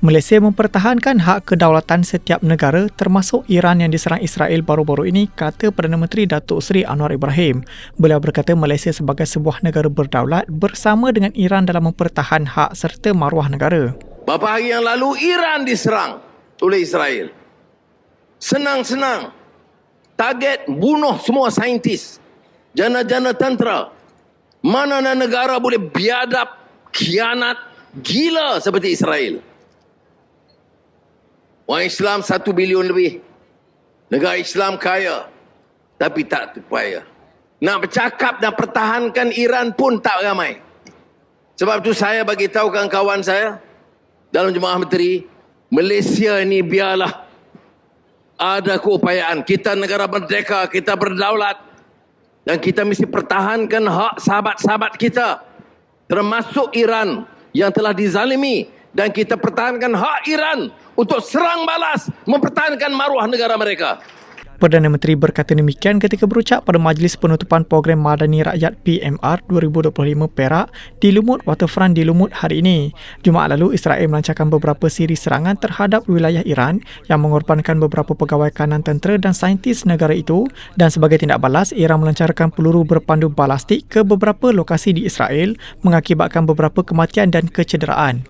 Malaysia mempertahankan hak kedaulatan setiap negara termasuk Iran yang diserang Israel baru-baru ini, kata Perdana Menteri Datuk Seri Anwar Ibrahim. Beliau berkata Malaysia sebagai sebuah negara berdaulat bersama dengan Iran dalam mempertahan hak serta maruah negara. Beberapa hari yang lalu Iran diserang oleh Israel. Senang-senang. Target bunuh semua saintis. Jana-jana tentera. Mana negara boleh biadab, kianat, gila seperti Israel. Orang Islam satu bilion lebih. Negara Islam kaya. Tapi tak terpaya. Nak bercakap dan pertahankan Iran pun tak ramai. Sebab tu saya bagi tahu kawan-kawan saya dalam jemaah menteri, Malaysia ni biarlah ada keupayaan. Kita negara merdeka, kita berdaulat. Dan kita mesti pertahankan hak sahabat-sahabat kita. Termasuk Iran yang telah dizalimi. Dan kita pertahankan hak Iran untuk serang balas mempertahankan maruah negara mereka. Perdana Menteri berkata demikian ketika berucap pada Majlis Penutupan Program Madani Rakyat PMR 2025 Perak di Lumut Waterfront di Lumut hari ini. Jumaat lalu, Israel melancarkan beberapa siri serangan terhadap wilayah Iran yang mengorbankan beberapa pegawai kanan tentera dan saintis negara itu dan sebagai tindak balas, Iran melancarkan peluru berpandu balastik ke beberapa lokasi di Israel mengakibatkan beberapa kematian dan kecederaan.